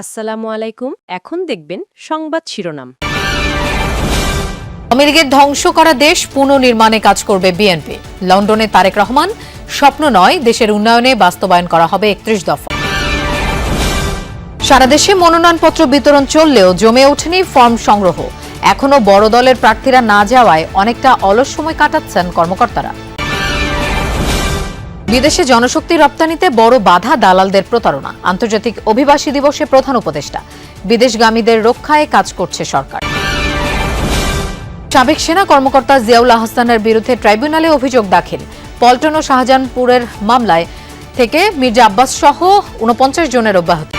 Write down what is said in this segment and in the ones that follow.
আসসালামু আলাইকুম। এখন দেখবেন সংবাদ শিরোনাম। লীগের ধ্বংস করা দেশ পুনর্নির্মাণে কাজ করবে বিএনপি। লন্ডনে তারেক রহমান, স্বপ্ন নয়, দেশের উন্নয়নে বাস্তবায়ন করা হবে একত্রিশ দফা। সারা দেশে মনোনয়নপত্র বিতরণ চললেও জমে ওঠেনি ফর্ম সংগ্রহ। এখনও বড় দলের প্রার্থীরা না যাওয়ায় অনেকটা অলস সময় কাটাচ্ছেন কর্মকর্তারা। বিদেশে জনশক্তি রপ্তানিতে বড় বাধা দালালদের প্রতারণা। আন্তর্জাতিক অভিবাসী দিবসে প্রধান উপদেষ্টা। বিদেশগামীদের রক্ষায় কাজ করছে সরকার। সাবেক সেনা কর্মকর্তা জিয়াউল আহসানের বিরুদ্ধে ট্রাইব্যুনালে অভিযোগ দাখিল। পল্টন ও শাহজাহানপুরের মামলায় থেকে মির্জা আব্বাস সহ উনপঞ্চাশ জনের অব্যাহতি।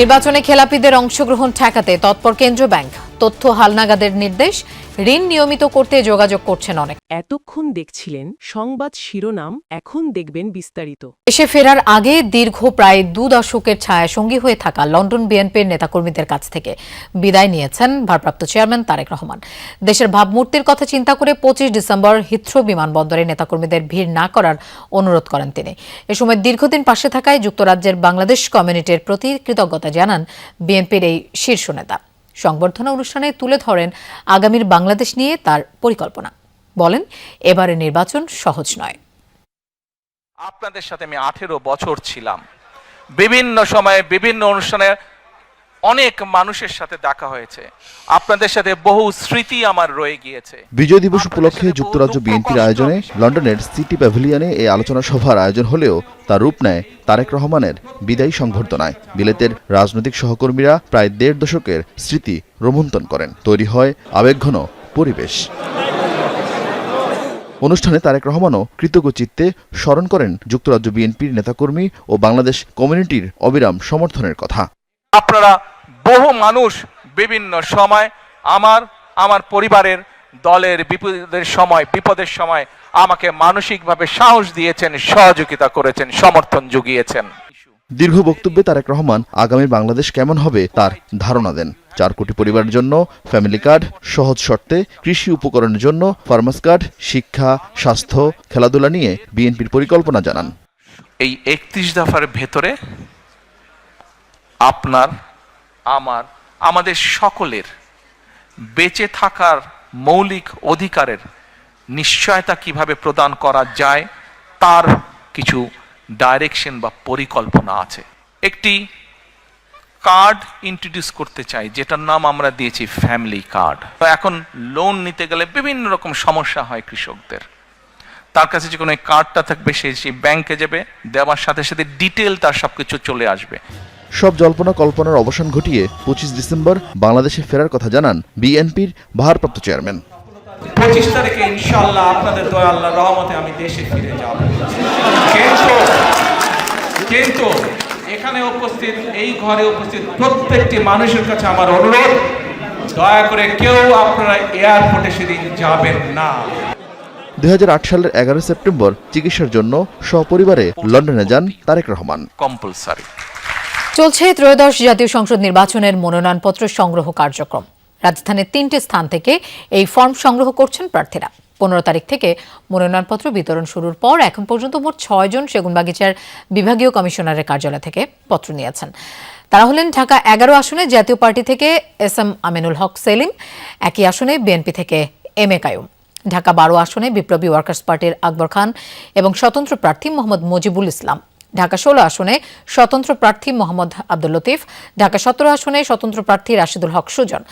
নির্বাচনে খেলাপিদের অংশগ্রহণ ঠেকাতে তৎপর কেন্দ্রীয় ব্যাংক। তথ্য হালনাগাদের নির্দেশ। ঋণ নিয়মিত করতে যোগাযোগ করছেন অনেক। এতক্ষণ দেখছিলেন সংবাদ শিরোনাম এখন দেখবেন বিস্তারিত। দেশে ফেরার আগে দীর্ঘ প্রায় দু দশকের ছায়া সঙ্গী হয়ে থাকা লন্ডন বিএনপির নেতাকর্মীদের কাছ থেকে বিদায় নিয়েছেন ভারপ্রাপ্ত চেয়ারম্যান তারেক রহমান। দেশের ভাবমূর্তির কথা চিন্তা করে পঁচিশ ডিসেম্বর হিথ্রো বিমানবন্দরে নেতাকর্মীদের ভিড় না করার অনুরোধ করেন তিনি। এ সময় দীর্ঘদিন পাশে থাকায় যুক্তরাজ্যের বাংলাদেশ কমিউনিটির প্রতি কৃতজ্ঞতা জানান বিএনপির এই শীর্ষ নেতা। সংবর্ধনা অনুষ্ঠানে তুলে ধরেন আগামীর বাংলাদেশ নিয়ে তার পরিকল্পনা। বলেন এবারে নির্বাচন সহজ নয়। আপনাদের সাথে আমি আঠেরো বছর ছিলাম। বিভিন্ন সময়ে বিভিন্ন অনুষ্ঠানে অনেক মানুষের সাথে দেখা হয়েছে। আপনাদের সাথে বহু স্মৃতি আমার রয়ে গিয়েছে। বিজয় দিবস উপলক্ষে যুক্তরাজ্য বিএনপির আয়োজনে লন্ডনের সিটি প্যাভিলিয়নে এই আলোচনা সভার আয়োজন হলেও তার রূপ নেয় তারেক রহমানের বিদায়ী সংবর্ধনায়। বিলেতের রাজনৈতিক সহকর্মীরা প্রায় দেড় দশকের স্মৃতি রোমন্থন করেন। তৈরি হয় আবেগঘন পরিবেশ। অনুষ্ঠানে তারেক রহমানও কৃতজ্ঞ চিত্তে স্মরণ করেন যুক্তরাজ্য বিএনপির নেতাকর্মী ও বাংলাদেশ কমিউনিটির অবিরাম সমর্থনের কথা। আপনারা বহু মানুষ বিভিন্ন সময় আমার আমার পরিবারের দলের বিপদের সময় বিপদের সময় আমাকে মানসিকভাবে সাহস দিয়েছেন সহযোগিতা করেছেন সমর্থন জুগিয়েছেন। দীর্ঘ বক্তব্যে তারেক রহমান আগামী বাংলাদেশ কেমন হবে তার ধারণা দেন। চার কোটি পরিবারের জন্য ফ্যামিলি কার্ড সহজ শর্তে কৃষি উপকরণের জন্য ফার্মাস কার্ড শিক্ষা স্বাস্থ্য খেলাধুলা নিয়ে বিএনপির পরিকল্পনা জানান। এই একত্রিশ দফার ভেতরে আপনার আমার, আমাদের সকলের, বেঁচে থাকার মৌলিক অধিকারের নিশ্চয়তা কীভাবে প্রদান করা যায়, তার কিছু ডাইরেকশন বা পরিকল্পনা আছে। একটি কার্ড ইন্ট্রোডিউস করতে চাই, যেটার নাম আমরা দিয়েছি ফ্যামিলি কার্ড তো এখন লোন নিতে গেলে বিভিন্ন রকম সমস্যা হয় কৃষকদের। তার কাছে যে কোনো কার্ডটা থাকবে, সে সেই ব্যাংকে যাবে, দেওয়ার সাথে সাথে ডিটেল তার সবকিছু চলে আসবে। সব জল্পনা কল্পনার অবসান ঘটিয়ে পঁচিশ ডিসেম্বর বাংলাদেশে ফেরার কথা জানান বিএনপির ভারপ্রাপ্ত চেয়ারম্যান। পঁচিশ তারিখে ইনশাল্লাহ আপনাদের দয়া আল্লাহ রহমতে আমি দেশে ফিরে যাব। কিন্তু কিন্তু এখানে উপস্থিত এই ঘরে উপস্থিত প্রত্যেকটি মানুষের কাছে আমার অনুরোধ দয়া করে কেউ আপনারা এয়ারপোর্টে সেদিন যাবেন না। দু হাজার আট সালের এগারো সেপ্টেম্বর চিকিৎসার জন্য সপরিবারে লন্ডনে যান তারেক রহমান। কম্পালসারি চলছে ত্রয়োদশ জাতীয় সংসদ নির্বাচনের মনোনয়নপত্র সংগ্রহ কার্যক্রম। রাজধানীর তিনটি স্থান থেকে এই ফর্ম সংগ্রহ করছেন প্রার্থীরা। পনেরো তারিখ থেকে মনোনয়নপত্র বিতরণ শুরুর পর এখন পর্যন্ত মোট ছয়জন সেগুনবাগিচার বিভাগীয় কমিশনারের কার্যালয় থেকে পত্র নিয়েছেন। তারা হলেন ঢাকা এগারো আসনে জাতীয় পার্টি থেকে এস এম আমিনুল হক সেলিম, একই আসনে বিএনপি থেকে এম এ কায়ুম। ঢাকা বারো আসনে বিপ্লবী ওয়ার্কার্স পার্টির আকবর খান এবং স্বতন্ত্র প্রার্থী মোহাম্মদ মুজিবুল ইসলাম। ঢাকা ষোলো আসনে স্বতন্ত্র প্রার্থী মোহাম্মদ আব্দুল লতিফ, ঢাকা সতেরো আসনে স্বতন্ত্র প্রার্থী রাশিদুল হক সুজন।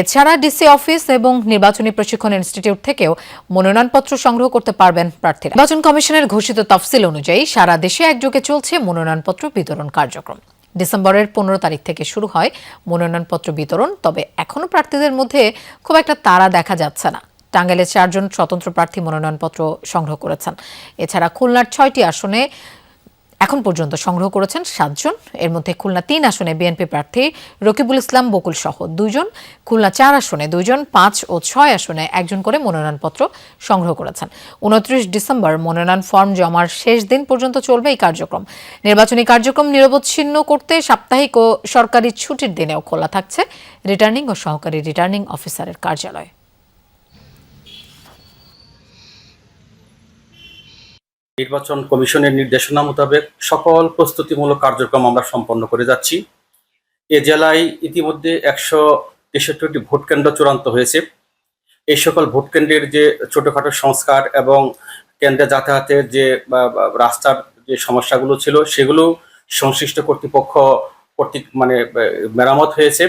এছাড়া ডিসি অফিস এবং নির্বাচনী প্রশিক্ষণ ইনস্টিটিউট থেকেও মনোনয়নপত্র সংগ্রহ করতে পারবেন প্রার্থীরা। নির্বাচন কমিশনের ঘোষিত তফসিল অনুযায়ী সারা দেশে একযোগে চলছে মনোনয়নপত্র বিতরণ কার্যক্রম। ডিসেম্বরের পনেরো তারিখ থেকে শুরু হয় মনোনয়নপত্র বিতরণ, তবে এখনও প্রার্থীদের মধ্যে খুব একটা তাড়া দেখা যাচ্ছে না। টাঙ্গাইলে চারজন স্বতন্ত্র প্রার্থী মনোনয়নপত্র সংগ্রহ করেছেন। এছাড়া খুলনার ছয়টি আসনে এখন পর্যন্ত সংগ্রহ করেছেন সাতজন। এর মধ্যে খুলনা তিন আসনে বিএনপি প্রার্থী রকিবুল ইসলাম বকুল সহ দুইজন, খুলনা চার আসনে দুইজন, পাঁচ ও ছয় আসনে একজন করে মনোনয়নপত্র সংগ্রহ করেছেন। উনত্রিশ ডিসেম্বর মনোনয়ন ফর্ম জমার শেষ দিন পর্যন্ত চলবে এই কার্যক্রম। নির্বাচনী কার্যক্রম নিরবচ্ছিন্ন করতে সাপ্তাহিক ও সরকারি ছুটির দিনেও খোলা থাকছে রিটার্নিং ও সহকারী রিটার্নিং অফিসারের কার্যালয়। নির্বাচন কমিশনের নির্দেশনা মোতাবেক সকল প্রস্তুতিমূলক কার্যক্রম আমরা সম্পন্ন করে যাচ্ছি। এ জেলায় ইতিমধ্যে একশো তেষট্টি ভোট কেন্দ্র চূড়ান্ত হয়েছে। এই সকল ভোট কেন্দ্রের যে ছোটোখাটো সংস্কার এবং কেন্দ্রে যাতায়াতের যে রাস্তার যে সমস্যাগুলো ছিল, সেগুলো সংশ্লিষ্ট কর্তৃপক্ষ কর্তৃক মানে মেরামত হয়েছে।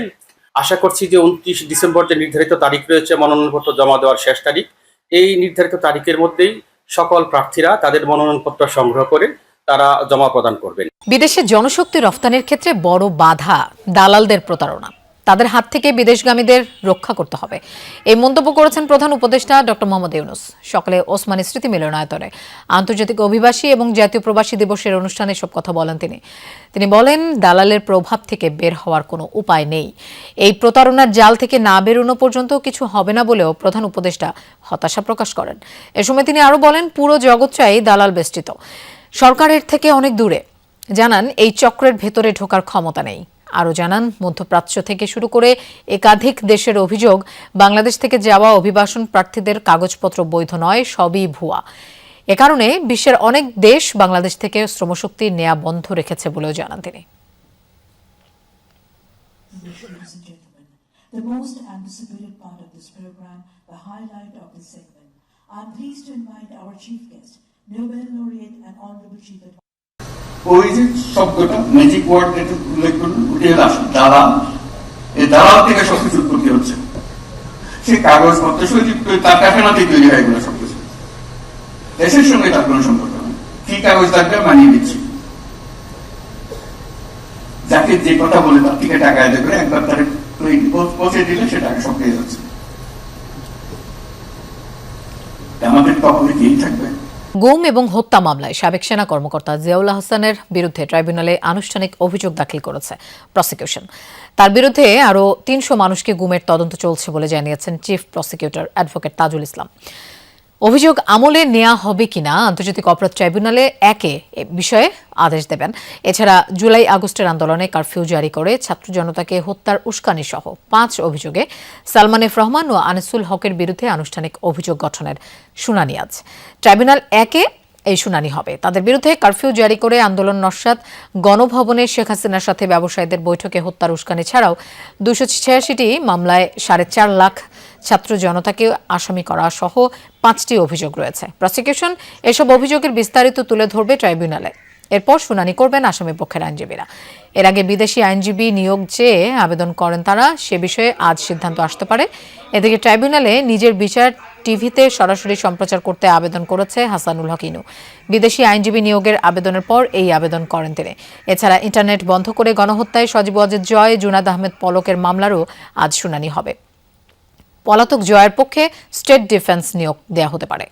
আশা করছি যে উনত্রিশ ডিসেম্বর যে নির্ধারিত তারিখ রয়েছে, মনোনয়নপত্র জমা দেওয়ার শেষ তারিখ। এই নির্ধারিত তারিখের মধ্যেই সকল প্রার্থীরা তাদের মনোনয়নপত্র সংগ্রহ করে তারা জমা প্রদান করবেন। বিদেশে জনশক্তি রফতানির ক্ষেত্রে বড় বাধা, দালালদের প্রতারণা। তাদের হাত থেকে বিদেশগামীদের রক্ষা করতে হবে। এই মন্তব্য করেছেন প্রধান উপদেষ্টা ডক্টর মোহাম্মদ ইউনুস। সকালে ওসমানী স্মৃতি মিলনায়তনে আন্তর্জাতিক অভিবাসী এবং জাতীয় প্রবাসী দিবসের অনুষ্ঠানে সব কথা বলেন তিনি। তিনি বলেন, দালালের প্রভাব থেকে বের হওয়ার কোনো উপায় নেই। এই প্রতারণার জাল থেকে না বেরোনো পর্যন্ত কিছু হবে না বলেও প্রধান উপদেষ্টা হতাশা প্রকাশ করেন। এ সময় তিনি আরও বলেন, পুরো জগৎটাই দালাল বেষ্টিত। সরকারের থেকে অনেক দূরে। জানান, এই চক্রের ভেতরে ঢোকার ক্ষমতা নেই। আরও জানান, মধ্যপ্রাচ্য থেকে শুরু করে একাধিক দেশের অভিযোগ, বাংলাদেশ থেকে যাওয়া অভিবাসন প্রার্থীদের কাগজপত্র বৈধ নয়, সবই ভুয়া। এ কারণে বিশ্বের অনেক দেশ বাংলাদেশ থেকে শ্রমশক্তি নেয়া বন্ধ রেখেছে বলেও জানান তিনি। ওই যে শব্দটা ম্যাজিক ওয়ার্ড যেটা উল্লেখ ওটা হলো দালাল। এই দালাল থেকে সবকিছু উৎপত্তি হচ্ছে। সে কাগজপত্র তার তৈরি হয় এগুলো সবকিছু। দেশের সঙ্গে তার কোনো সম্পর্ক নেই। কি কাগজ মানিয়ে দিচ্ছি। যাকে যে কথা বলে তার থেকে টাকা আদায় করে একবার তার পৌঁছে দিলে সে টাকা সব পেয়ে যাচ্ছে। আমাদের তখন কি থাকবে। গুম এবং হত্যা মামলায় সাবেক সেনা কর্মকর্তা জিয়াউল্লাহ হাসানের বিরুদ্ধে ট্রাইব্যুনালে আনুষ্ঠানিক অভিযোগ দাখিল করেছে প্রসিকিউশন। তার বিরুদ্ধে আরও তিনশো মানুষকে গুমের তদন্ত চলছে বলে জানিয়েছেন chief prosecutor advocate Tajul Islam. অভিযোগ আমলে নেওয়া হবে কিনা আন্তর্জাতিক অপরাধ ট্রাইব্যুনালে একে বিষয়ে আদেশ দেবেন। এছাড়া জুলাই আগস্টের আন্দোলনে কারফিউ জারি করে ছাত্র জনতাকে হত্যার উস্কানি সহ পাঁচ অভিযোগে সালমান এফ রহমান ও আনিসুল হকের বিরুদ্ধে আনুষ্ঠানিক অভিযোগ গঠনের শুনানি আজ। ট্রাইব্যুনাল একে এই শুনানি হবে। তাদের বিরুদ্ধে কারফিউ জারি করে আন্দোলন নস্বাত গণভবনে শেখ হাসিনার সাথে ব্যবসায়ীদের বৈঠকে হত্যার উস্কানি ছাড়াও দুশো ছিয়াশিটি মামলায় সাড়ে চার লাখ ছাত্র জনতাকে আসামি করা সহ পাঁচটি অভিযোগ রয়েছে। প্রসিকিউশন, এসব অভিযোগের বিস্তারিত তুলে ধরবে ট্রাইব্যুনালে। এরপর শুনানি করবেন আসামি পক্ষের আইনজীবীরা। এর আগে বিদেশি আইনজীবী নিয়োগ চেয়ে আবেদন করেন তারা, সে বিষয়ে আজ সিদ্ধান্ত আসতে পারে। এদিকে ট্রাইব্যুনালে নিজের বিচার টিভিতে সরাসরি সম্প্রচার করতে আবেদন করেছে হাসানুল হক ইনু। বিদেশি আইনজীবী নিয়োগের আবেদনের পর এই আবেদন করেন তিনি। এছাড়া ইন্টারনেট বন্ধ করে গণহত্যায় সজীব অজেদ জয় জুনাদ আহমেদ পলকের মামলারও আজ শুনানি হবে। পলাতক জয়ের পক্ষে স্টেট ডিফেন্স নিয়োগ দেয়া হতে পারে।